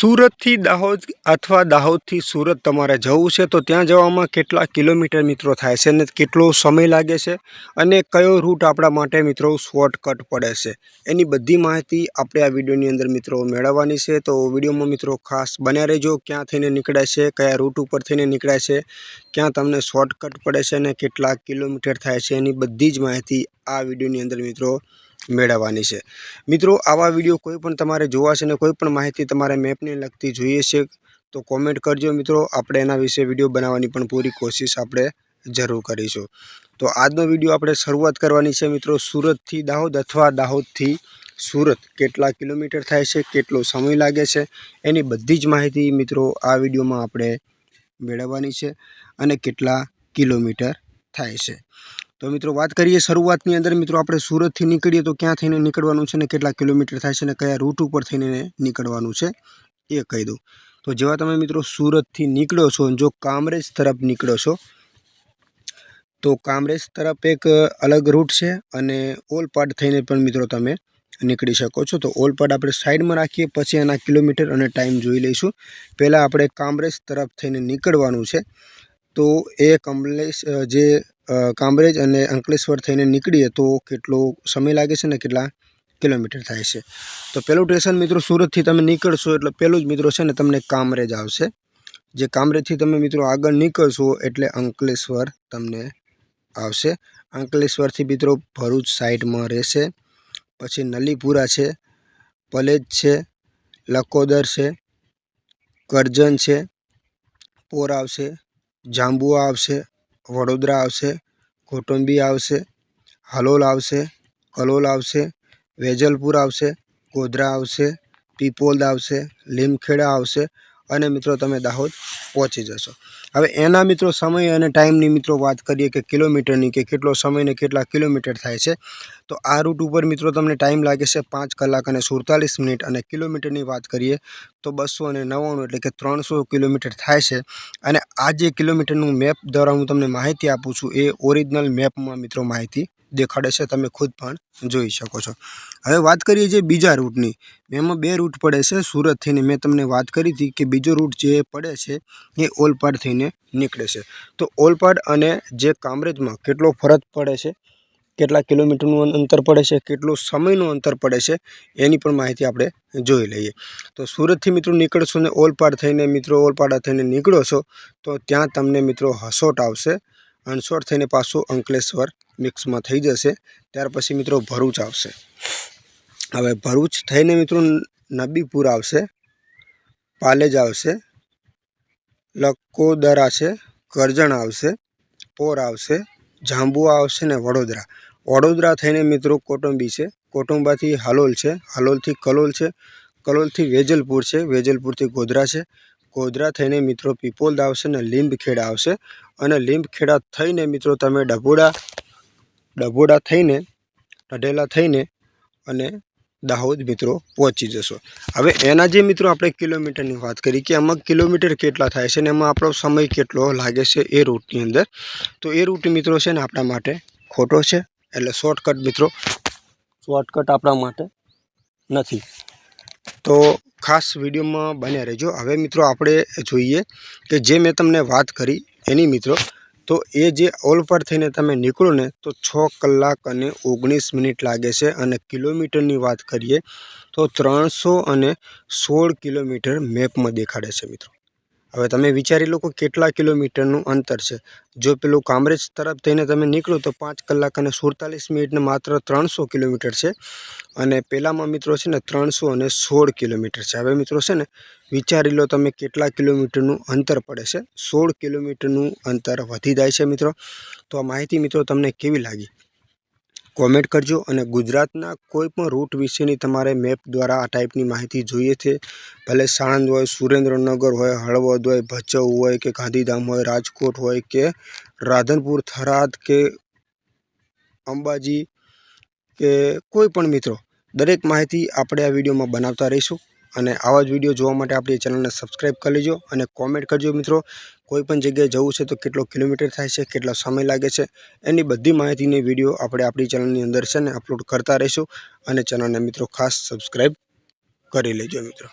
સુરતથી દાહોદ અથવા દાહોદથી સુરત તમારે જવું છે, તો ત્યાં જવામાં કેટલા કિલોમીટર મિત્રો થાય છે અને કેટલો સમય લાગે છે અને કયો રૂટ આપણા માટે મિત્રો શોર્ટકટ પડે છે, એની બધી માહિતી આપણે આ વિડીયોની અંદર મિત્રો મેળવવાની છે. તો વિડીયોમાં મિત્રો ખાસ બન્યા રહેજો, ક્યાં થઈને નીકળે છે, કયા રૂટ ઉપર થઈને નીકળે છે, ક્યાં તમને શોર્ટકટ પડે છે અને કેટલા કિલોમીટર થાય છે, એની બધી જ માહિતી આ વિડીયોની અંદર મિત્રો મેળવવાની છે. મિત્રો, આવા વીડિયો કોઈ પણ તમારે જોવા છે ને કોઈ પણ માહિતી તમારે મેપને લગતી જોઈએ છે, તો કોમેન્ટ કરજો મિત્રો. આપણે એના વિશે વીડિયો બનાવવાની પણ પૂરી કોશિશ આપણે જરૂર કરીશું. તો આજનો વીડિયો આપણે શરૂઆત કરવાની છે મિત્રો સુરતથી દાહોદ અથવા દાહોદથી સુરત. કેટલા કિલોમીટર થાય છે, કેટલો સમય લાગે છે, એની બધી જ માહિતી મિત્રો આ વિડીયોમાં આપણે મેળવવાની છે અને કેટલા કિલોમીટર થાય છે. તો મિત્રો વાત કરીએ શરૂઆતની અંદર, મિત્રો આપણે સુરતથી નીકળીએ તો ક્યાં થઈને નીકળવાનું છે ને કેટલા કિલોમીટર થાય છે ને કયા રૂટ ઉપર થઈને નીકળવાનું છે એ કહી દઉં. તો જેવા તમે મિત્રો સુરતથી નીકળો છો જો કામરેજ તરફ નીકળો છો, તો કામરેજ તરફ એક અલગ રૂટ છે અને ઓલપાડ થઈને પણ મિત્રો તમે નીકળી શકો છો. તો ઓલપાડ આપણે સાઈડમાં રાખીએ, પછી એના કિલોમીટર અને ટાઈમ જોઈ લઈશું. પહેલાં આપણે કામરેજ તરફ થઈને નીકળવાનું છે. તો એ કમલેશ જે કામરેજ અને અંકલેશ્વર થઈને નીકળીએ તો કેટલો સમય લાગે છે ને કેટલા કિલોમીટર થાય છે? તો પહેલું સ્ટેશન મિત્રો સુરતથી તમે નીકળશો એટલે પહેલું જ મિત્રો છે ને તમને કામરેજ આવશે. જે કામરેજથી તમે મિત્રો આગળ નીકળશો એટલે અંકલેશ્વર તમને આવશે. અંકલેશ્વરથી મિત્રો ભરૂચ સાઈડમાં રહેશે. પછી નલીપુરા છે, પલેજ છે લકોદર છે, કરજણ છે, પોર આવશે, જાંબુઆ આવશે વડોદરા આવશે, કોટંબી આવશે, હાલોલ આવશે, કલોલ આવશે, વેજલપુર આવશે, ગોધરા આવશે પીપોદ આવશે, લીમખેડા આવશે અને મિત્રો તમે દાહોદ પહોંચી જશો. હવે એના મિત્રો સમય અને ટાઈમની મિત્રો વાત કરીએ કે કિલોમીટરની કે કેટલો સમય ને કેટલા કિલોમીટર થાય છે, તો આ રૂટ ઉપર મિત્રો તમને ટાઈમ લાગે છે પાંચ કલાક અને સુડતાલીસ મિનિટ અને કિલોમીટરની વાત કરીએ, તો બસો અને નવ્વાણું એટલે કે ત્રણસો કિલોમીટર થાય છે. અને આ જે કિલોમીટરનું મેપ દ્વારા હું તમને માહિતી આપું છું, એ ઓરિજિનલ મેપમાં મિત્રો માહિતી દેખાડે છે, તમે ખુદ પણ જોઈ શકો છો. હવે વાત કરીએ જે બીજા રૂટની. એમાં બે રૂટ પડે છે સુરત થઈને મેં તમને વાત કરી હતી કે બીજો રૂટ જે પડે છે, એ ઓલપાડ થઈને નીકળે છે. તો ઓલપાડ અને જે કામરેજમાં કેટલો ફરક પડે છે, કેટલા કિલોમીટરનું અંતર પડે છે, કેટલો સમયનું અંતર પડે છે, એની પણ માહિતી આપણે જોઈ લઈએ. તો સુરતથી મિત્રો નીકળશો ને ઓલપાડ થઈને મિત્રો ઓલપાડા થઈને નીકળો છો, તો ત્યાં તમને મિત્રો હસોટ આવશે. હંસોટ થઈને પાછું અંકલેશ્વર મિક્સમાં થઈ જશે. ત્યાર પછી મિત્રો ભરૂચ આવશે. હવે ભરૂચ થઈને મિત્રો નબીપુર આવશે. પાલેજ આવશે. લકોદરા છે, કરજણ આવશે, પોર આવશે, જાંબુઆ આવશે ને વડોદરા. વડોદરા થઈને મિત્રો કોટુંબી છે. કોટુંબાથી હાલોલ છે. હાલોલથી કલોલ છે. કલોલથી વેજલપુર છે. વેજલપુરથી ગોધરા છે. ગોધરા થઈને મિત્રો પીપોદ આવશે ને લીંબખેડા આવશે. અને લીંબખેડા થઈને મિત્રો તમે ડભોડા ડભોડા થઈને ઢઢેલા થઈને અને દાહોદ મિત્રો પહોંચી જશો. હવે એના જે મિત્રો આપણે કિલોમીટરની વાત કરી કે આમાં કિલોમીટર કેટલા થાય છે ને એમાં આપણો સમય કેટલો લાગે છે એ રૂટની અંદર. તો એ રૂટ મિત્રો છે ને આપણા માટે ખોટો છે. એટલે શોર્ટકટ મિત્રો શોર્ટકટ આપણા માટે નથી. તો ખાસ વિડીયોમાં બન્યા રહેજો. હવે મિત્રો આપણે જોઈએ કે જે મેં તમને વાત કરી, એની મિત્રો, તો એ જે ઓલ પર થઈને તમે નીકળો ને, તો છ કલાક અને ઓગણીસ મિનિટ લાગે છે. અને કિલોમીટરની વાત કરીએ, તો ત્રણસો અને સોળ કિલોમીટર મેપમાં દેખાડે છે મિત્રો. હવે તમે વિચારી લો કે કેટલા કિલોમીટરનું અંતર છે. જો પેલું કામરેજ તરફ થઈને તમે નીકળો તો પાંચ કલાક અને સુડતાલીસ મિનિટને માત્ર ત્રણસો કિલોમીટર છે. અને પહેલામાં મિત્રો છે ને ત્રણસો અને સોળ કિલોમીટર છે. હવે મિત્રો છે ને વિચારી લો તમે કેટલા કિલોમીટરનું અંતર પડે છે. સોળ કિલોમીટરનું અંતર વધી જાય છે મિત્રો. તો આ માહિતી મિત્રો તમને કેવી લાગી? કોમેન્ટ કરજો અને ગુજરાતના કોઈપણ રૂટ વિશેની તમારે મેપ દ્વારા આ ટાઈપની માહિતી જોઈએ છે. ભલે સાણંદ હોય, સુરેન્દ્રનગર હોય, હળવદ હોય, ભચાઉ હોય કે ગાંધીધામ હોય, રાજકોટ હોય કે રાધનપુર, થરાદ કે અંબાજી કે કોઈ પણ મિત્રો, દરેક માહિતી આપણે આ વિડીયોમાં બનાવતા રહીશું. અને આવા જ વીડિયો જોવા માટે આપણી ચેનલને સબસ્ક્રાઈબ કરી લેજો અને કોમેન્ટ કરજો મિત્રો. કોઈપણ જગ્યાએ જવું છે તો કેટલો કિલોમીટર થાય છે, કેટલો સમય લાગે છે, એની બધી માહિતીની વીડિયો આપણે આપણી ચેનલની અંદર છે ને અપલોડ કરતા રહીશું. અને ચેનલને મિત્રો ખાસ સબસ્ક્રાઈબ કરી લેજો મિત્રો.